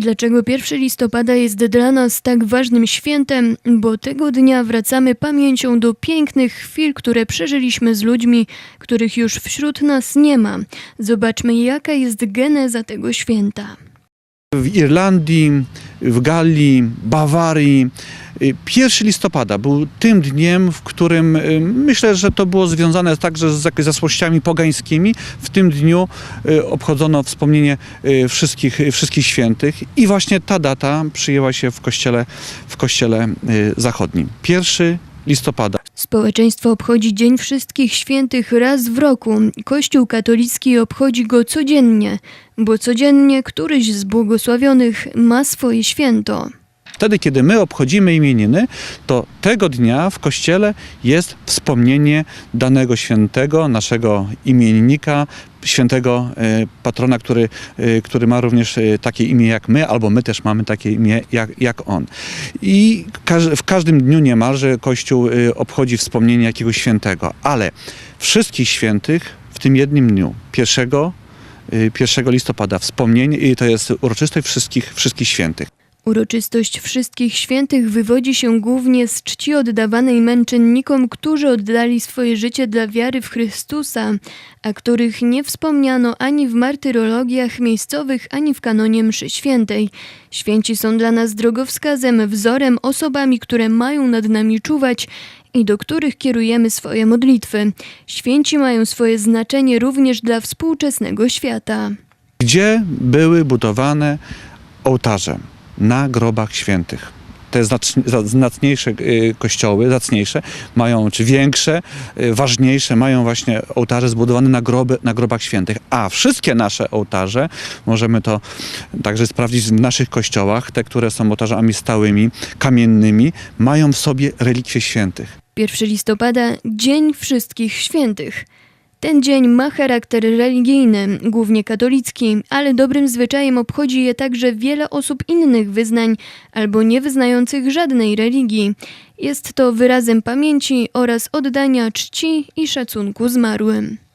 Dlaczego 1 listopada jest dla nas tak ważnym świętem? Bo tego dnia wracamy pamięcią do pięknych chwil, które przeżyliśmy z ludźmi, których już wśród nas nie ma. Zobaczmy, jaka jest geneza tego święta. w Irlandii, w Galii, Bawarii. Y, 1 listopada był tym dniem, w którym y, myślę, że to było związane także z zasłościami pogańskimi. W tym dniu y, obchodzono wspomnienie y, wszystkich, y, wszystkich świętych i właśnie ta data przyjęła się w kościele, w kościele y, zachodnim. 1 listopada. Społeczeństwo obchodzi Dzień Wszystkich Świętych raz w roku. Kościół katolicki obchodzi go codziennie, bo codziennie któryś z błogosławionych ma swoje święto. Wtedy, kiedy my obchodzimy imieniny, to tego dnia w kościele jest wspomnienie danego świętego, naszego imiennika, świętego e, patrona, który, e, który ma również e, takie imię jak my, albo my też mamy takie imię jak, jak on. I w każdym dniu niemalże Kościół obchodzi wspomnienie jakiegoś świętego, ale wszystkich świętych w tym jednym dniu, pierwszego, e, 1 listopada, wspomnienie, i to jest uroczystość wszystkich, wszystkich świętych. Uroczystość Wszystkich Świętych wywodzi się głównie z czci oddawanej męczennikom, którzy oddali swoje życie dla wiary w Chrystusa, a których nie wspomniano ani w martyrologiach miejscowych, ani w kanonie mszy świętej. Święci są dla nas drogowskazem, wzorem, osobami, które mają nad nami czuwać i do których kierujemy swoje modlitwy. Święci mają swoje znaczenie również dla współczesnego świata. gdzie były budowane ołtarze na grobach świętych. Te zacniejsze y, kościoły, zacniejsze, mają, czy większe, y, ważniejsze, mają właśnie ołtarze zbudowane na, groby, na grobach świętych. A wszystkie nasze ołtarze, możemy to także sprawdzić w naszych kościołach, te, które są ołtarzami stałymi, kamiennymi, mają w sobie relikwie świętych. 1 listopada Dzień Wszystkich Świętych. Ten dzień ma charakter religijny, głównie katolicki, ale dobrym zwyczajem obchodzi je także wiele osób innych wyznań albo nie wyznających żadnej religii. Jest to wyrazem pamięci oraz oddania czci i szacunku zmarłym.